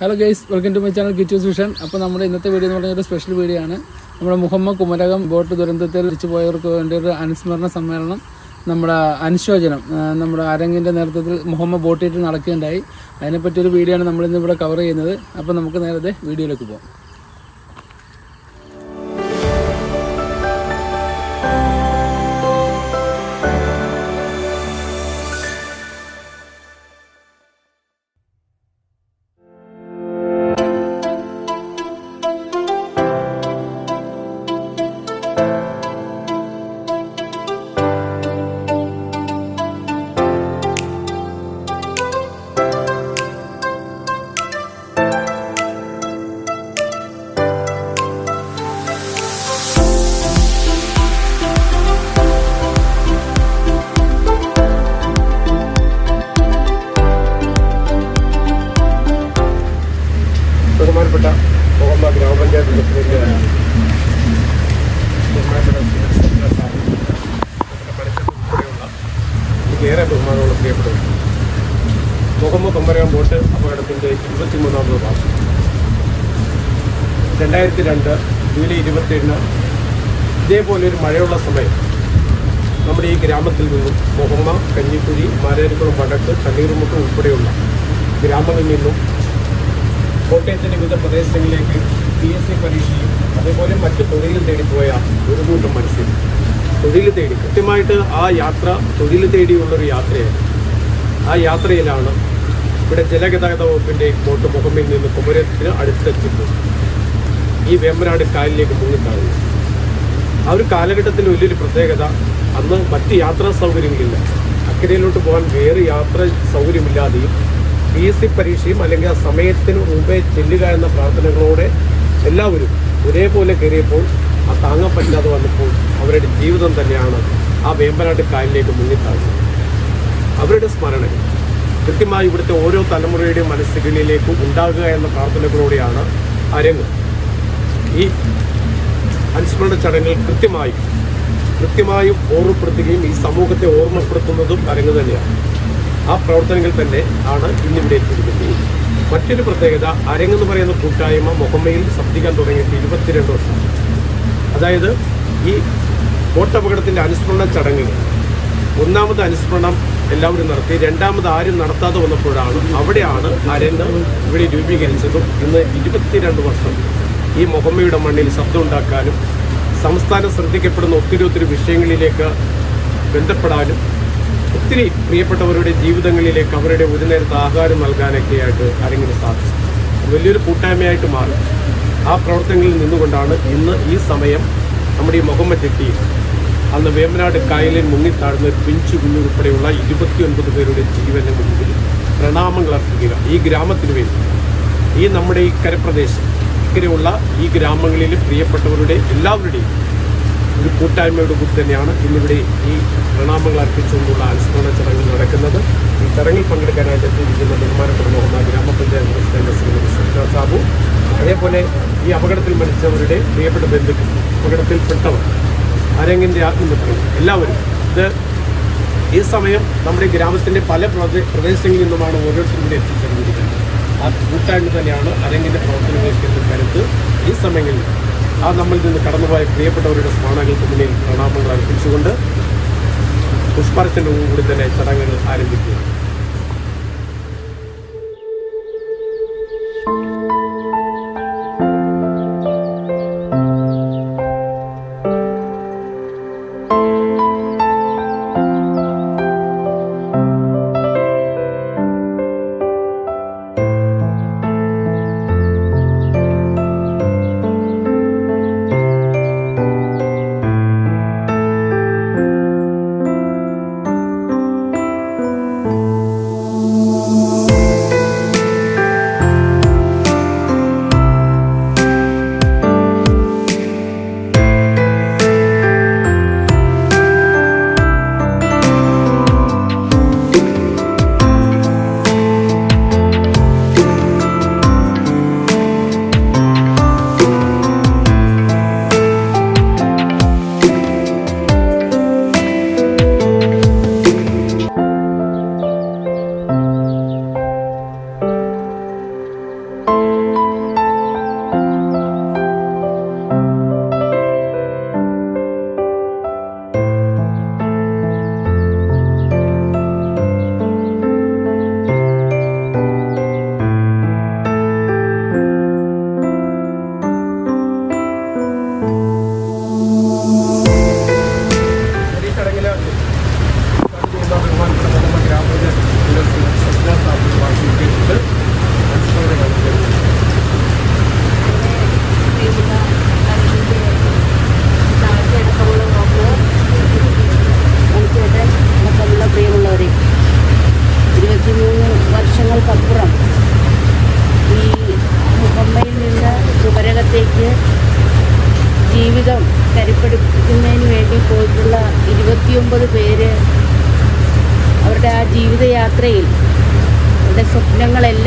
Hello guys welcome to my channel Kichu's vision അപ്പോൾ നമ്മുടെ ഇന്നത്തെ വീഡിയോ എന്ന് പറഞ്ഞാൽ ഒരു സ്പെഷ്യൽ വീഡിയോ ആണ്. നമ്മുടെ മുഹമ്മദ് കുമരകം ബോട്ട് ദുരന്തത്തിൽ തിരിച്ചു പോയവർക്ക് വേണ്ടി ഒരു അനുസ്മരണ സമ്മേളനം നമ്മുടെ അനുശോചനം നമ്മുടെ അരങ്ങിന്റെ നേതൃത്വത്തിൽ മുഹമ്മദ് ബോട്ടിട്ട് നടക്കുകയുണ്ടായി. അതിനെപ്പറ്റി ഒരു വീഡിയോ ആണ് നമ്മളിന്ന് ഇവിടെ കവർ ചെയ്യുന്നത്. അപ്പോൾ നമുക്ക് നേരത്തെ വീഡിയോയിലേക്ക് പോകാം രണ്ടായിരത്തി രണ്ട് ജൂലൈ ഇരുപത്തിയേഴിന് ഇതേപോലെ ഒരു മഴയുള്ള സമയം നമ്മുടെ ഈ ഗ്രാമത്തിൽ നിന്നും മുഹമ്മ കഞ്ഞിക്കുഴി മാരേരിക്കുളം വടക്ക് തണ്ണീർമുട്ട് ഉൾപ്പെടെയുള്ള ഗ്രാമങ്ങളിൽ നിന്നും കോട്ടയത്തിന്റെ വിവിധ പ്രദേശങ്ങളിലേക്ക് പി എസ് സി പരീക്ഷയും അതേപോലെ മറ്റ് തൊഴിൽ തേടിപ്പോയ ഒരു കൂട്ടം മനുഷ്യർ തൊഴിൽ തേടി. കൃത്യമായിട്ട് ആ യാത്ര തൊഴിൽ തേടിയുള്ളൊരു യാത്രയായിരുന്നു ആ യാത്രയിലാണ് ഇവിടെ ജലഗതാഗത വകുപ്പിന്റെ ബോട്ട് മുഖമ്മിൽ നിന്ന് കുമരത്തിന് അടുത്തെത്തുന്നത് ഈ വേമ്പനാട് കായലിലേക്ക് മുങ്ങിത്താഴുന്നു ആ ഒരു കാലഘട്ടത്തിൽ വലിയൊരു പ്രത്യേകത അന്ന് മറ്റ് യാത്രാ സൗകര്യങ്ങളില്ല. അക്കരയിലോട്ട് പോകാൻ വേറെ യാത്ര സൗകര്യമില്ലാതെയും പി എസ് സി പരീക്ഷയും അല്ലെങ്കിൽ ആ സമയത്തിന് മുമ്പേ ചെല്ലുക എന്ന പ്രാർത്ഥനകളോടെ എല്ലാവരും ഒരേപോലെ കയറിയപ്പോൾ ആ താങ്ങാൻ പറ്റാതെ വന്നപ്പോൾ അവരുടെ ജീവിതം തന്നെയാണ് ആ വേമ്പനാട്ട് കായലിലേക്ക് മുങ്ങിത്താഴുന്നത്. അവരുടെ സ്മരണകൾ കൃത്യമായി ഇവിടുത്തെ ഓരോ തലമുറയുടെയും മനസ്സുകളിലേക്കും ഉണ്ടാകുക എന്ന പ്രാർത്ഥനകളോടെയാണ് അരങ്ങ് ഈ അനുസ്മരണ ചടങ്ങിൽ കൃത്യമായും കൃത്യമായും ഓർമ്മപ്പെടുത്തുകയും ഈ സമൂഹത്തെ ഓർമ്മപ്പെടുത്തുന്നതും അരങ്ങ് തന്നെയാണ്. ആ പ്രവർത്തനങ്ങൾ തന്നെ ആണ് ഇന്നിവിടെ എത്തിയിരിക്കുന്നത് മറ്റൊരു പ്രത്യേകത അരങ്ങെന്ന് പറയുന്ന കൂട്ടായ്മ മുഹമ്മയിൽ ശബ്ദിക്കാൻ തുടങ്ങിയിട്ട് ഇരുപത്തിരണ്ട് വർഷം. അതായത് ഈ ബോട്ടപകടത്തിന്റെ അനുസ്മരണ ചടങ്ങുകൾ ഒന്നാമത് അനുസ്മരണം എല്ലാവരും നടത്തി രണ്ടാമത് ആരും നടത്താതെ വന്നപ്പോഴാണ് അവിടെയാണ് അരങ്ങ് ഇവിടെ രൂപീകരിച്ചതും ഇന്ന് ഇരുപത്തിരണ്ട് വർഷം ഈ മുഹമ്മയുടെ മണ്ണിൽ ശബ്ദം ഉണ്ടാക്കാനും സംസ്ഥാനം ശ്രദ്ധിക്കപ്പെടുന്ന ഒത്തിരി ഒത്തിരി വിഷയങ്ങളിലേക്ക് ബന്ധപ്പെടാനും ഒത്തിരി പ്രിയപ്പെട്ടവരുടെ ജീവിതങ്ങളിലേക്ക് അവരുടെ ഒരു നേരത്തെ ആഹാരം നൽകാനൊക്കെ ആയിട്ട് അരങ്ങിന് സാധിച്ചു. വലിയൊരു കൂട്ടായ്മയായിട്ട് മാറി. ആ പ്രവർത്തനങ്ങളിൽ നിന്നുകൊണ്ടാണ് ഇന്ന് ഈ സമയം നമ്മുടെ ഈ മുഹമ്മദ് ജെട്ടി അന്ന് വേമ്പനാട് കായലിൽ മുങ്ങിത്താഴ്ന്ന പിഞ്ചു കുഞ്ഞുൾപ്പെടെയുള്ള ഇരുപത്തിയൊൻപത് പേരുടെ ജീവന് മുൻപിൽ പ്രണാമങ്ങൾ അർപ്പിക്കുക ഈ ഗ്രാമത്തിന് വേണ്ടി. ഈ നമ്മുടെ ഈ കരപ്രദേശം. ഇക്കരെയുള്ള ഈ ഗ്രാമങ്ങളിലെ പ്രിയപ്പെട്ടവരുടെ എല്ലാവരുടെയും ഒരു കൂട്ടായ്മയുടെ കൂടി തന്നെയാണ് ഇന്നിവിടെ ഈ പ്രണാമങ്ങൾ അർപ്പിച്ചുകൊണ്ടുള്ള അനുസ്മരണ ചടങ്ങ് നടക്കുന്നത്. ഈ ചടങ്ങിൽ പങ്കെടുക്കാനായിട്ട് എത്തിയിരിക്കുന്ന ബഹുമാനപ്പെടുന്ന മുഹമ്മ ഗ്രാമപഞ്ചായത്ത് പ്രസിഡന്റ് ശ്രീമതി സുഷ സാബു അതേപോലെ ഈ അപകടത്തിൽ മരിച്ചവരുടെ പ്രിയപ്പെട്ട ബന്ധുക്കൾ അപകടത്തിൽപ്പെട്ടവർ അരങ്ങിന്റെ ആത്മമിത്രം എല്ലാവരും. ഇത് ഈ സമയം നമ്മുടെ ഗ്രാമത്തിന്റെ പല പ്രദേ- പ്രദേശങ്ങളിൽ നിന്നുമാണ് ഓരോരുത്തരും ഇവിടെ എത്തിച്ചേർന്നിരിക്കുന്നത്. ആ കൂട്ടായ്മ തന്നെയാണ് അരങ്ങിന്റെ പ്രവർത്തനങ്ങൾക്ക് കരുത്ത്. ഈ സമയങ്ങളിൽ ആ നമ്മളിൽ നിന്ന് കടന്നുപോയ പ്രിയപ്പെട്ടവരുടെ സ്മരണകൾക്ക് മുന്നിൽ പ്രണാമങ്ങൾ അർപ്പിച്ചുകൊണ്ട് പുഷ്പാർച്ചനവും കൂടി തന്നെ ചടങ്ങുകൾ ആരംഭിക്കുക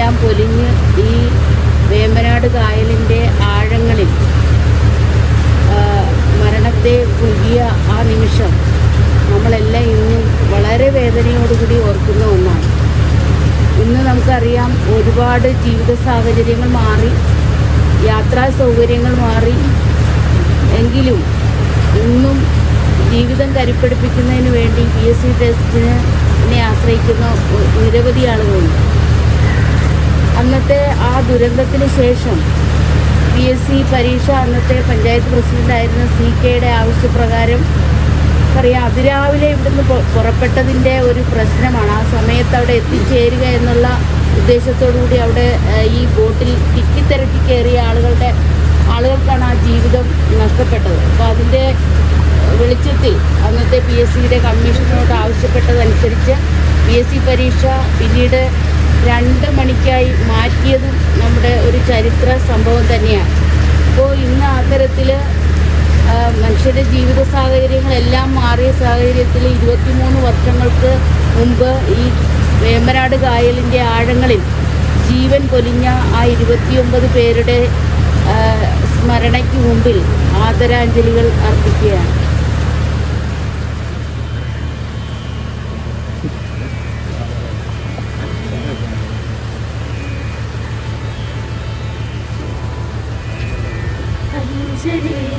സ്വപ്നങ്ങളെല്ലാം പൊലിഞ്ഞ് ഈ വേമ്പനാട് കായലിന്റെ ആഴങ്ങളിൽ മരണത്തെ പുകിയ ആ നിമിഷം നമ്മളെല്ലാം ഇന്നും വളരെ വേദനയോടുകൂടി ഓർക്കുന്ന ഒന്നാണ്. ഇന്ന് നമുക്കറിയാം ഒരുപാട് ജീവിത സാഹചര്യങ്ങൾ മാറി യാത്രാ സൗകര്യങ്ങൾ മാറി എങ്കിലും ഇന്നും ജീവിതം കരുപ്പിടിപ്പിക്കുന്നതിന് വേണ്ടി പി എസ് സി ടെസ്റ്റിനെ ആശ്രയിക്കുന്ന നിരവധി ആളുകളുണ്ട്. അന്നത്തെ ആ ദുരന്തത്തിന് ശേഷം പി എസ് സി പരീക്ഷ അന്നത്തെ പഞ്ചായത്ത് പ്രസിഡന്റായിരുന്ന സി കെയുടെ ആവശ്യപ്രകാരം അറിയാം അതിരാവിലെ ഇവിടുന്ന് പുറപ്പെട്ടതിന്റെ ഒരു പ്രശ്നമാണ്. ആ സമയത്ത് അവിടെ എത്തിച്ചേരുക എന്നുള്ള കൂടി അവിടെ ഈ ബോട്ടിൽ തിക്കിത്തിരക്കി കയറിയ ആളുകളുടെ ആളുകൾക്കാണ് ആ ജീവിതം നഷ്ടപ്പെട്ടത്. അപ്പോൾ അതിന്റെ വെളിച്ചത്തിൽ അന്നത്തെ പി എസ് സിയുടെ കമ്മീഷനോട് ആവശ്യപ്പെട്ടതനുസരിച്ച് പി എസ് സി പരീക്ഷ പിന്നീട് രണ്ട് മണിക്കായി മാറ്റിയതും നമ്മുടെ ഒരു ചരിത്ര സംഭവം തന്നെയാണ്. അപ്പോൾ ഇന്ന് അത്തരത്തിൽ മനുഷ്യരുടെ ജീവിത സാഹചര്യങ്ങളെല്ലാം മാറിയ സാഹചര്യത്തിൽ ഇരുപത്തിമൂന്ന് വർഷങ്ങൾക്ക് മുമ്പ് ഈ വേമ്പനാട് കായലിന്റെ ആഴങ്ങളിൽ ജീവൻ പൊലിഞ്ഞ ആ ഇരുപത്തിയൊമ്പത് പേരുടെ സ്മരണയ്ക്ക് മുമ്പിൽ ആദരാഞ്ജലികൾ അർപ്പിക്കുകയാണ്. അഞ്ജലി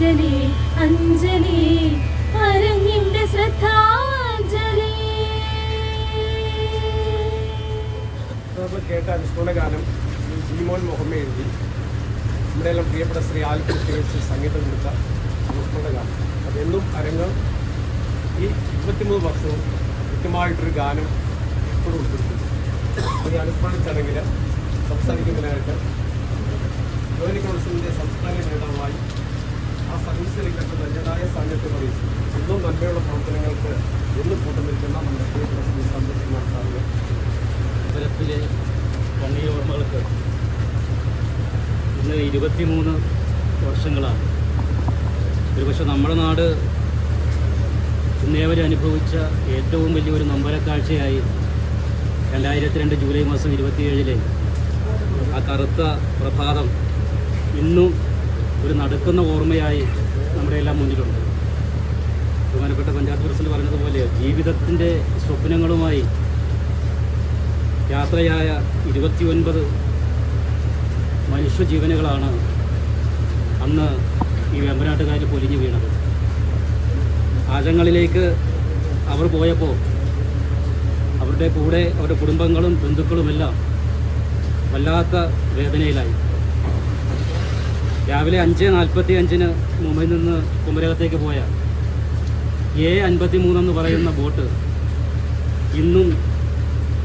അഞ്ജലി അഞ്ജലി അരങ്ങിന്റെ ശ്രദ്ധാഞ്ജലി. നമ്മൾ കേട്ട അനുസ്മരണ ഗാനം ജിമോൻ മുഹമ്മ എഴുതി. നമ്മുടെ എല്ലാം പ്രിയപ്പെട്ട ശ്രീ തികച്ച് സംഗീതം കൊടുത്ത അനുസ്മരണ ഗാനം. അതെന്നും അരങ്ങ് ഈ ഇരുപത്തിമൂന്ന് വർഷവും കൃത്യമായിട്ടൊരു ഗാനം എപ്പോഴും ഉൾപ്പെടുത്തുന്നു. ഈ അനുസ്മരണ ചടങ്ങിൽ സംസാരിക്കുന്നതിനായിട്ട് ജോലി കൗൺസിലിന്റെ സംസ്ഥാന നേതാവായി ആ സർവീസിൽ കണ്ട നല്ലതായ സാന്നിധ്യം അറിയിച്ചു ഇന്നും നന്മയുള്ള പ്രവർത്തനങ്ങൾക്ക് എന്നും കൂട്ടം നിൽക്കുന്ന നമ്മുടെ പ്രിയപ്പെട്ട സാധ്യത അമ്പലത്തിലെ കണ്ണീർ ഓർമ്മകൾക്ക് ഇന്ന് ഇരുപത്തിമൂന്ന് വർഷങ്ങളാണ്. ഒരുപക്ഷെ നമ്മുടെ നാട് ഇന്നേവരെ അനുഭവിച്ച ഏറ്റവും വലിയൊരു നമ്പരക്കാഴ്ചയായി രണ്ടായിരത്തി രണ്ട് ജൂലൈ മാസം ഇരുപത്തിയേഴിലെ ആ കറുത്ത പ്രഭാതം ഇന്നും ഒരു നടക്കുന്ന ഓർമ്മയായി നമ്മുടെ എല്ലാം മുന്നിലുണ്ട്. ബഹുമാനപ്പെട്ട പഞ്ചായത്ത് പ്രസിഡന്റ് പറഞ്ഞതുപോലെ ജീവിതത്തിന്റെ സ്വപ്നങ്ങളുമായി യാത്രയായ ഇരുപത്തിയൊൻപത് മനുഷ്യജീവനുകളാണ് അന്ന് ഈ വെമ്പനാട്ടുകാരിൽ പൊലിഞ്ഞു വീണത്. ആഴങ്ങളിലേക്ക് അവർ പോയപ്പോൾ അവരുടെ കൂടെ അവരുടെ കുടുംബങ്ങളും ബന്ധുക്കളുമെല്ലാം വല്ലാത്ത വേദനയിലായി. രാവിലെ അഞ്ച് നാൽപ്പത്തി അഞ്ചിന് മുംബൈയിൽ നിന്ന് കുമരകത്തേക്ക് പോയ എ അൻപത്തി മൂന്നെന്ന് പറയുന്ന ബോട്ട് ഇന്നും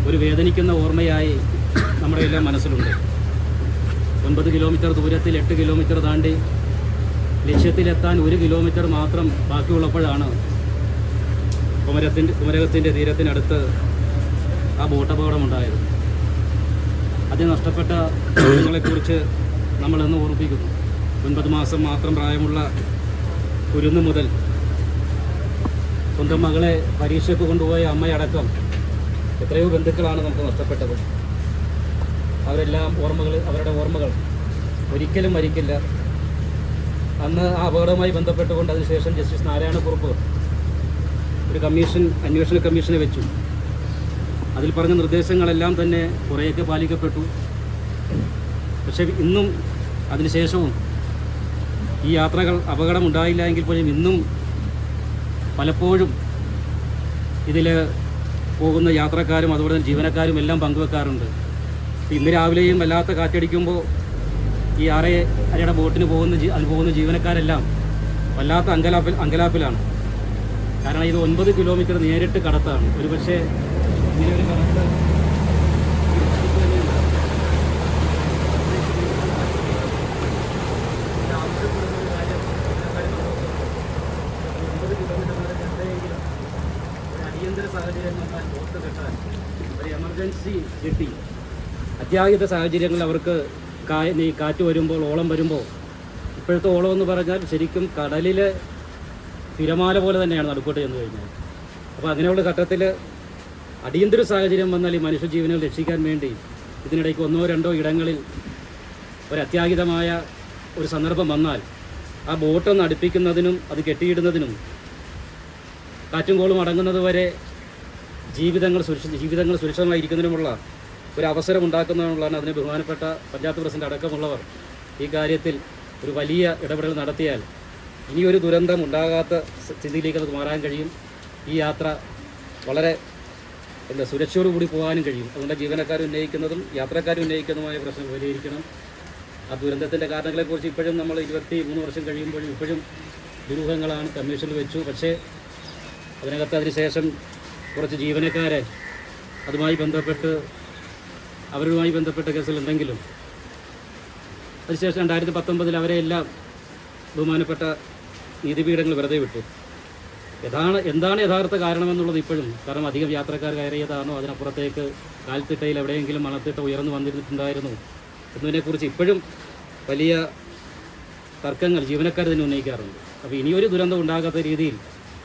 ഒരു വേദനിക്കുന്ന ഓർമ്മയായി നമ്മുടെ എല്ലാം മനസ്സിലുണ്ട്. ഒൻപത് കിലോമീറ്റർ ദൂരത്തിൽ എട്ട് കിലോമീറ്റർ താണ്ടി ലക്ഷ്യത്തിലെത്താൻ ഒരു കിലോമീറ്റർ മാത്രം ബാക്കിയുള്ളപ്പോഴാണ് കുമരത്തിന്റെ കുമരകത്തിന്റെ തീരത്തിനടുത്ത് ആ ബോട്ട് അപകടമുണ്ടായത് അതിൽ നഷ്ടപ്പെട്ട കുറിച്ച് നമ്മളെന്ന് ഓർമ്മിപ്പിക്കുന്നു. ഒൻപത് മാസം മാത്രം പ്രായമുള്ള കുരുന്ന് മുതൽ സ്വന്തം മകളെ പരീക്ഷയ്ക്ക് കൊണ്ടുപോയ അമ്മയടക്കം എത്രയോ ബന്ധുക്കളാണ് നമുക്ക് നഷ്ടപ്പെട്ടത്. അവരെല്ലാം ഓർമ്മകൾ അവരുടെ ഓർമ്മകൾ ഒരിക്കലും മരിക്കില്ല. അന്ന് ആ അപകടവുമായി ബന്ധപ്പെട്ടുകൊണ്ട് അതിനുശേഷം ജസ്റ്റിസ് നാരായണക്കുറുപ്പ് ഒരു കമ്മീഷൻ അന്വേഷണ കമ്മീഷനെ വെച്ചു. അതിൽ പറഞ്ഞ നിർദ്ദേശങ്ങളെല്ലാം തന്നെ കുറേയൊക്കെ പാലിക്കപ്പെട്ടു. പക്ഷേ ഇന്നും അതിനുശേഷവും ഈ യാത്രകൾ അപകടമുണ്ടായില്ല എങ്കിൽ പോലും ഇന്നും പലപ്പോഴും ഇതിൽ പോകുന്ന യാത്രക്കാരും അതുപോലെ തന്നെ ജീവനക്കാരും എല്ലാം പങ്കുവെക്കാറുണ്ട്. ഇന്ന് രാവിലെയും വല്ലാത്ത കാറ്റടിക്കുമ്പോൾ ഈ ആറേ അരയുടെ ബോട്ടിന് പോകുന്ന അതിന് പോകുന്ന ജീവനക്കാരെല്ലാം വല്ലാത്ത അങ്കലാപ്പിൽ അങ്കലാപ്പിലാണ്. കാരണം ഇത് ഒൻപത് കിലോമീറ്റർ നേരിട്ട് കടത്താണ്. ഒരു പക്ഷേ ഇതിലൊരു കടത്ത് എമർജൻസി കിട്ടി അത്യാഹിത സാഹചര്യങ്ങൾ അവർക്ക് കാറ്റ് വരുമ്പോൾ ഓളം വരുമ്പോൾ ഇപ്പോഴത്തെ ഓളം എന്ന് പറഞ്ഞാൽ ശരിക്കും കടലിലെ തിരമാല പോലെ തന്നെയാണ് നടുക്കോട്ട് ചെന്ന് കഴിഞ്ഞാൽ. അപ്പോൾ അങ്ങനെയുള്ള ഘട്ടത്തിൽ അടിയന്തര സാഹചര്യം വന്നാൽ ഈ മനുഷ്യജീവനെ രക്ഷിക്കാൻ വേണ്ടി ഇതിനിടയ്ക്ക് ഒന്നോ രണ്ടോ ഇടങ്ങളിൽ ഒരു അത്യാഹിതമായ ഒരു സന്ദർഭം വന്നാൽ ആ ബോട്ടൊന്ന് അടുപ്പിക്കുന്നതിനും അത് കെട്ടിയിടുന്നതിനും കാറ്റും കോളും അടങ്ങുന്നത് വരെ ജീവിതങ്ങൾ സുരക്ഷിത ജീവിതങ്ങൾ സുരക്ഷിതമായിരിക്കുന്നതിനുമുള്ള ഒരു അവസരം ഉണ്ടാക്കുന്നതിനുള്ളതാണ് അതിന് ബഹുമാനപ്പെട്ട പഞ്ചായത്ത് പ്രസിഡന്റ് അടക്കമുള്ളവർ ഈ കാര്യത്തിൽ ഒരു വലിയ ഇടപെടൽ നടത്തിയാൽ ഇനിയൊരു ദുരന്തം ഉണ്ടാകാത്ത സ്ഥിതിയിലേക്ക് അത് മാറാൻ കഴിയും. ഈ യാത്ര വളരെ എന്താ സുരക്ഷയോടുകൂടി പോകാനും കഴിയും. അതുകൊണ്ട് ജീവനക്കാർ ഉന്നയിക്കുന്നതും യാത്രക്കാർ ഉന്നയിക്കുന്നതുമായ പ്രശ്നം പരിഹരിക്കണം. ആ ദുരന്തത്തിന്റെ കാരണങ്ങളെക്കുറിച്ച് ഇപ്പോഴും നമ്മൾ ഇരുപത്തി മൂന്ന് വർഷം കഴിയുമ്പോഴും ഇപ്പോഴും ദുരൂഹങ്ങളാണ് കമ്മീഷനിൽ വെച്ചു. പക്ഷേ അതിനകത്ത് അതിനുശേഷം കുറച്ച് ജീവനക്കാരെ അതുമായി ബന്ധപ്പെട്ട് അവരുമായി ബന്ധപ്പെട്ട കേസിലുണ്ടെങ്കിലും അതിനുശേഷം രണ്ടായിരത്തി പത്തൊമ്പതിൽ അവരെ എല്ലാം ബഹുമാനപ്പെട്ട നീതിപീഠങ്ങൾ വെറുതെ വിട്ടു. യഥാണ് എന്താണ് യഥാർത്ഥ കാരണമെന്നുള്ളത് ഇപ്പോഴും കാരണം അധികം യാത്രക്കാർ കയറിയതാണോ അതിനപ്പുറത്തേക്ക് കാൽത്തിട്ടയിൽ എവിടെയെങ്കിലും മണത്തിട്ട ഉയർന്നു വന്നിരുന്നിട്ടുണ്ടായിരുന്നു എന്നതിനെക്കുറിച്ച് ഇപ്പോഴും വലിയ തർക്കങ്ങൾ ജീവനക്കാർ തന്നെ ഉന്നയിക്കാറുണ്ട്. അപ്പോൾ ഇനിയൊരു ദുരന്തം ഉണ്ടാകാത്ത രീതിയിൽ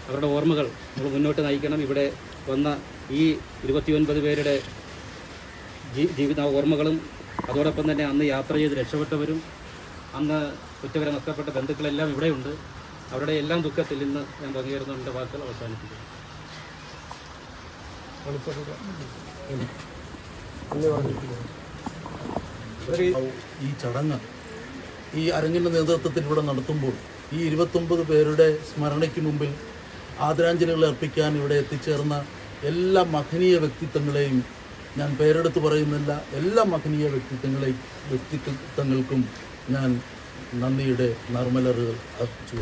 അവരുടെ ഓർമ്മകൾ നമ്മൾ മുന്നോട്ട് നയിക്കണം. ഇവിടെ വന്ന ഈ ഇരുപത്തിയൊൻപത് പേരുടെ ജീ ജീവിത ഓർമ്മകളും അതോടൊപ്പം തന്നെ അന്ന് യാത്ര ചെയ്ത് രക്ഷപ്പെട്ടവരും അന്ന് കുറ്റകരം നഷ്ടപ്പെട്ട ബന്ധുക്കളെല്ലാം ഇവിടെയുണ്ട്. അവരുടെ എല്ലാം ദുഃഖത്തിൽ ഇന്ന് ഞാൻ പങ്കുചേർന്നുകൊണ്ട് വാക്കുകൾ അവസാനിപ്പിക്കുന്നു. ഈ ചടങ്ങ് ഈ അരങ്ങിന്റെ നേതൃത്വത്തിൽ ഇവിടെ നടത്തുമ്പോൾ ഈ ഇരുപത്തൊമ്പത് പേരുടെ സ്മരണയ്ക്ക് മുമ്പിൽ ആദരാഞ്ജലികൾ അർപ്പിക്കാൻ ഇവിടെ എത്തിച്ചേർന്ന എല്ലാ മഹനീയ വ്യക്തിത്വങ്ങളെയും ഞാൻ പേരെടുത്ത് പറയുന്നില്ല. എല്ലാ മഹനീയ വ്യക്തിത്വങ്ങളെയും വ്യക്തിത്വങ്ങൾക്കും ഞാൻ നന്ദിയുടെ നർമ്മലറുകൾ അർപ്പിച്ചു.